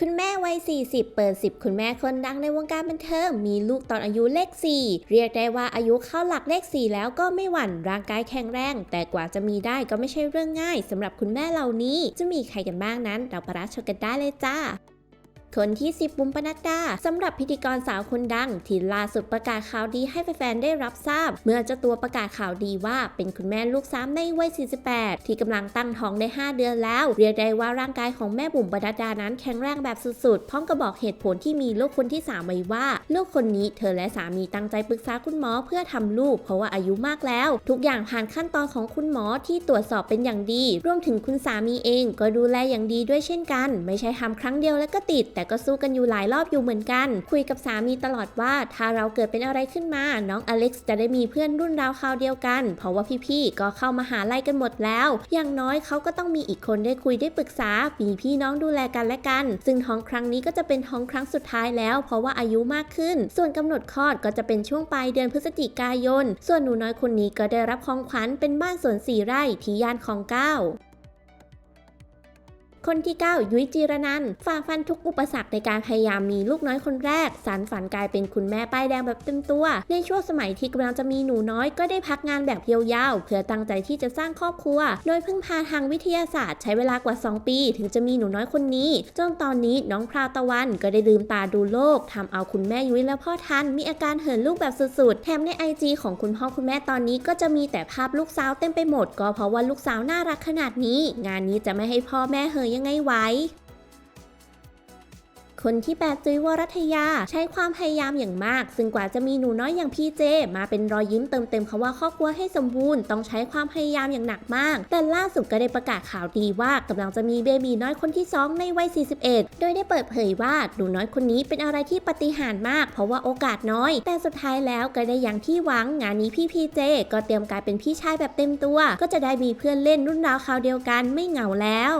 คุณแม่วัย 40 เปิด 10 คุณแม่คนดังในวงการบันเทิง มีลูกตอนอายุเลข 4 เรียกได้ว่าอายุเข้าหลักเลข 4 แล้วก็ไม่หวั่นร่างกายแข็งแรง แต่กว่าจะมีได้ก็ไม่ใช่เรื่องง่ายสำหรับคุณแม่เหล่านี้ จะมีใครกันบ้างนั้น เราประชมกันได้เลยจ้า คนที่ 10 บุ๋มปนัดดาสำหรับพิธีกรสาวคนดัง ที่ล่าสุดประกาศข่าวดีให้แฟนๆได้รับทราบ เมื่อเจ้าตัวประกาศข่าวดีว่าเป็นคุณแม่ลูกสามในวัย 48 ที่กำลังตั้งท้องได้ 5 เดือนแล้ว เรียกได้ว่าร่างกายของแม่บุ๋มปนัดดานั้นแข็งแรงแบบสุดๆพร้อมกับบอกเหตุผลที่มีลูกคนที่ 3 ไว้ว่า ลูกคนนี้เธอและสามีตั้งใจปรึกษาคุณหมอเพื่อทำลูก เพราะว่าอายุมากแล้ว ทุกอย่างผ่านขั้นตอนของคุณหมอที่ตรวจสอบเป็นอย่างดี รวมถึงคุณสามีเอง ก็ดูแลอย่างดีด้วยเช่นกัน ไม่ใช่ทำครั้งเดียวแล้วก็ติดแต่ก็สู้กันอยู่หลายรอบอยู่เหมือนกัน คุยกับสามีตลอดว่า ถ้าเราเกิดเป็นอะไรขึ้นมา น้องอเล็กซ์จะได้มีเพื่อนรุ่นราวคราวเดียวกัน เพราะว่าพี่ๆก็เข้ามาหาลัยกันหมดแล้ว อย่างน้อยเขาก็ต้องมีอีกคนได้คุยได้ปรึกษามีพี่น้องดูแลกันและกัน ซึ่งท้องครั้งนี้ก็จะเป็นท้องครั้งสุดท้ายแล้ว เพราะว่าอายุมากขึ้น ส่วนกำหนดคลอดก็จะเป็นช่วงปลายเดือนพฤศจิกายน ส่วนหนูน้อยคนนี้ก็ได้รับของขวัญเป็นบ้านสวนสี่ไร่ที่ย่านของเก้า คนที่ 9 ยุ้ยจีรนันฝ่าฟันทุกอุปสรรคในการพยายามมีลูกน้อยคนแรก สารฝันกลายเป็นคุณแม่ป้ายแดงแบบเต็มตัว ในช่วงสมัยที่กำลังจะมีหนูน้อยก็ได้พักงานแบบยาวๆ เพื่อตั้งใจที่จะสร้างครอบครัว โดยพึ่งพาทางวิทยาศาสตร์ใช้เวลากว่า 2 ปี ถึงจะมีหนูน้อยคนนี้ จนตอนนี้น้องพราวตะวันก็ได้ลืมตาดูโลกทำเอาคุณแม่ยุ้ยและพ่อทันมีอาการเหินลูกแบบสุดๆ แถมในไอจีของคุณพ่อคุณแม่ตอนนี้ก็จะมีแต่ภาพลูกสาวเต็มไปหมด ก็เพราะว่าลูกสาวน่ารักขนาดนี้ งานนี้จะไม่ให้พ่อแม่เฮยยังไงไหวคนที่ 8 จุ้ยวรัตยา ใช้ความพยายามอย่างมาก ซึ่งกว่าจะมีหนูน้อยอย่างพี่เจ มาเป็นรอยยิ้มเติมเต็มคำว่าครอบครัวให้สมบูรณ์ต้องใช้ความพยายามอย่างหนักมาก แต่ล่าสุดก็ได้ประกาศข่าวดีว่ากำลังจะมีเบบีน้อยคนที่ 2 ในวัย 41 โดยได้เปิดเผยว่าหนูน้อยคนนี้เป็นอะไรที่ปฏิหารมาก เพราะว่าโอกาสน้อย แต่สุดท้ายแล้วก็ได้อย่างที่หวังงานนี้พี่พีเจ ก็เตรียมกลายเป็นพี่ชายแบบเต็มตัว ก็จะได้มีเพื่อนเล่นรุ่นราวคราวเดียวกันไม่เหงาแล้ว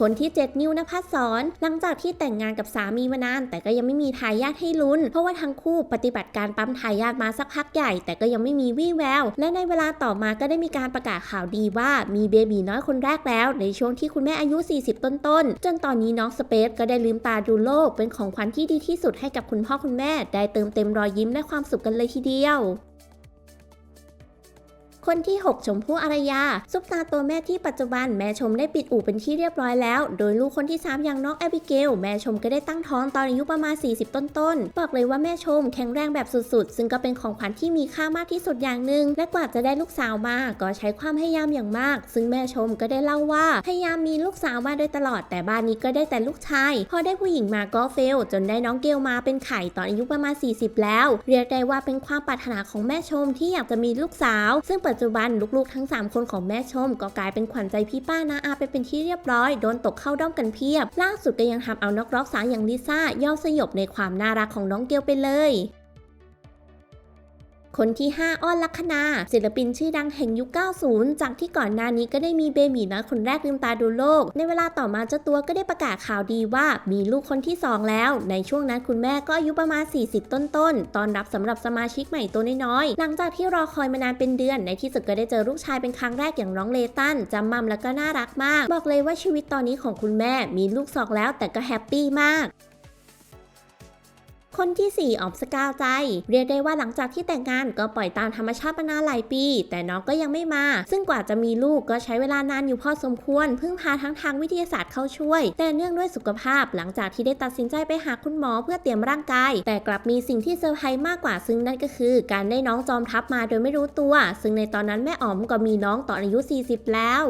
คนที่ 7 นิ้วนภัสสรหลังจากที่แต่งงานกับสามีมานาน แต่ก็ยังไม่มีทายาทให้ลุ้น เพราะว่าทั้งคู่ปฏิบัติการปั๊มทายาทมาสักพักใหญ่ แต่ก็ยังไม่มีวี่แวว และในเวลาต่อมาก็ได้มีการประกาศข่าวดีว่ามีเบบีน้อยคนแรกแล้ว ในช่วงที่คุณแม่อายุ 40 ต้นๆ จนตอนนี้น้องสเปซก็ได้ลืมตาดูโลก เป็นของขวัญที่ดีที่สุดให้กับคุณพ่อคุณแม่ ได้เติมเต็มรอยยิ้มและความสุขกันเลยทีเดียว คนที่ 6 ชมพู่อารยา ซุปตาตัวแม่ที่ปัจจุบันแม่ชมได้ปิดอู่เป็นที่เรียบร้อยแล้ว โดยลูกคนที่ 3 อย่างน้องแอบิเกล แม่ชมก็ได้ตั้งท้องตอนอายุประมาณ 40 ต้นๆ บอกเลยว่าแม่ชมแข็งแรงแบบสุดๆ ซึ่งก็เป็นของขวัญที่มีค่ามากที่สุดอย่างหนึ่ง และกว่าจะได้ลูกสาวมา ก็ใช้ความพยายามอย่างมาก ซึ่งแม่ชมก็ได้เล่าว่าพยายามมีลูกสาวมาโดยตลอด แต่บ้านนี้ก็ได้แต่ลูกชาย พอได้ผู้หญิงมาก็เฟล จนได้น้องเกลมาเป็นไข่ตอนอายุประมาณ 40 แล้ว เรียกได้ว่าเป็นความปรารถนาของแม่ชมที่อยากจะมีลูกสาว ซึ่งปัจจุบันลูกๆทั้ง 3 คนของแม่ชม ก็กลายเป็นขวัญใจพี่ป้านาอาไปเป็นที่เรียบร้อย โดนตกเข้าด้อมกันเพียบ ล่าสุดก็ยังทำเอานักร้องสาวอย่างลิซ่าย่อสยบในความน่ารักของน้องเกลไปเลย คนที่ 5 อ้อนลัคนาศิลปินชื่อดังแห่งยุค 90 จากที่ก่อนหน้านี้ก็ได้มีเบบีน้อยคนแรกลืมตาดูโลก ในเวลาต่อมาเจ้าตัวก็ได้ประกาศข่าวดีว่ามีลูกคนที่ 2 แล้ว ในช่วงนั้นคุณแม่ก็อายุประมาณ 40 ต้นๆตตอนรับสำหรับสมาชิกใหม่ตัวน้อยๆหลังจากที่รอคอยมานานเป็นเดือน ในที่สุดก็ได้เจอลูกชายเป็นครั้งแรกอย่างน้องเลตันจำมัมแล้วก็น่ารักมาก บอกเลยว่าชีวิตตอนนี้ของคุณแม่มีลูกสองแล้วแต่ก็แฮปปี้มาก คนที่ 4ออมสกาวใจ เรียกได้ว่าหลังจากที่แต่งงานก็ปล่อยตามธรรมชาติมานานหลายปี แต่น้องก็ยังไม่มา ซึ่งกว่าจะมีลูกก็ใช้เวลานานอยู่พอสมควร พึ่งพาทั้งทางวิทยาศาสตร์เข้าช่วย แต่เนื่องด้วยสุขภาพหลังจากที่ได้ตัดสินใจไปหาคุณหมอเพื่อเตรียมร่างกาย แต่กลับมีสิ่งที่เซอร์ไพรส์มากกว่าซึ่งนั่นก็คือ การได้น้องจอมทัพมาโดยไม่รู้ตัว ซึ่งในตอนนั้นแม่อ๋อมก็มีน้องตอนอายุ 40 แล้ว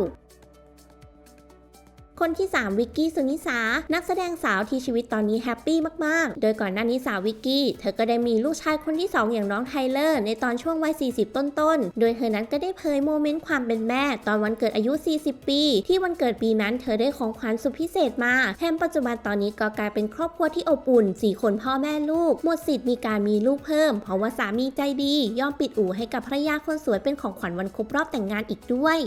คนที่ 3 วิกกี้สุนิสา นักแสดงสาวที่ชีวิตตอนนี้แฮปปี้มาก ๆ โดยก่อนหน้านี้สาววิกกี้ เธอก็ได้มีลูกชายคนที่ 2 อย่างน้องไทเลอร์ ในตอนช่วงวัย 40 ต้น ๆ โดยเธอนั้นก็ได้เผยโมเมนต์ความเป็นแม่ ตอนวันเกิดอายุ 40 ปี ที่วันเกิดปีนั้นเธอได้ของขวัญสุดพิเศษมา แถมปัจจุบันตอนนี้ก็กลายเป็นครอบครัวที่อบอุ่น 4 คนพ่อแม่ลูก หมดสิทธิ์มีการมีลูกเพิ่ม เพราะว่าสามีใจดี ยอมปิดอู่ให้กับภรรยาคนสวยเป็นของขวัญวันครบรอบแต่งงานอีกด้วย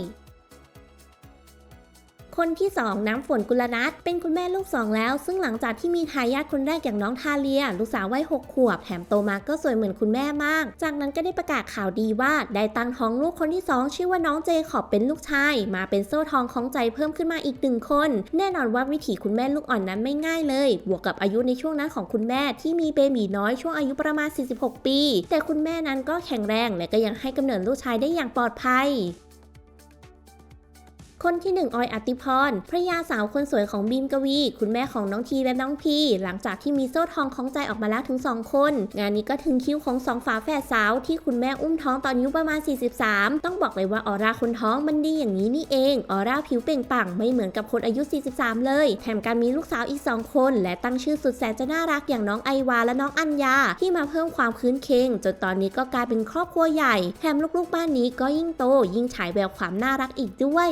คนที่ 2 น้ำฝนกุลนัทเป็นคุณแม่ลูกสองแล้ว ซึ่งหลังจากที่มีทายาทคนแรกอย่างน้องทาเลีย ลูกสาววัย6ขวบ แถมโตมาก็สวยเหมือนคุณแม่มาก จากนั้นก็ได้ประกาศข่าวดีว่า ได้ตั้งท้องลูกคนที่ 2 ชื่อว่าน้องเจคอบเป็นลูกชาย มาเป็นโซ่ทองของใจเพิ่มขึ้นมาอีกหนึ่งคน แน่นอนว่าวิถีคุณแม่ลูกอ่อนนั้นไม่ง่ายเลย บวกกับอายุในช่วงนั้นของคุณแม่ที่มีเบบีน้อยช่วงอายุประมาณ 46 ปี แต่คุณแม่นั้นก็แข็งแรงและก็ยังให้กำเนิดลูกชายได้อย่างปลอดภัย คนที่ 1 ออยอติพรภรยาสาวคนสวยของบีมกวี คุณแม่ของน้องทีและน้องพีหลังจากที่มีโซ่ทองของใจออกมาแล้วถึง 2 คน งานนี้ก็ถึงคิวของสองฝาแฝดสาวที่คุณแม่อุ้มท้องตอนอายุประมาณ 43 ต้องบอกเลยว่าออร่าคนท้องมันดีอย่างนี้นี่เอง ออร่าผิวเปล่งปลั่งไม่เหมือนกับคนอายุ 43 เลย แถมการมีลูกสาวอีก 2 คน และตั้งชื่อสุดแสนจะน่ารักอย่างน้องไอวาและน้องอัญญาที่มาเพิ่มความคืนเคงจนตอนนี้ก็กลายเป็นครอบครัวใหญ่ แถมลูกๆบ้านนี้ก็ยิ่งโต ยิ่งฉายแววความน่ารักอีกด้วย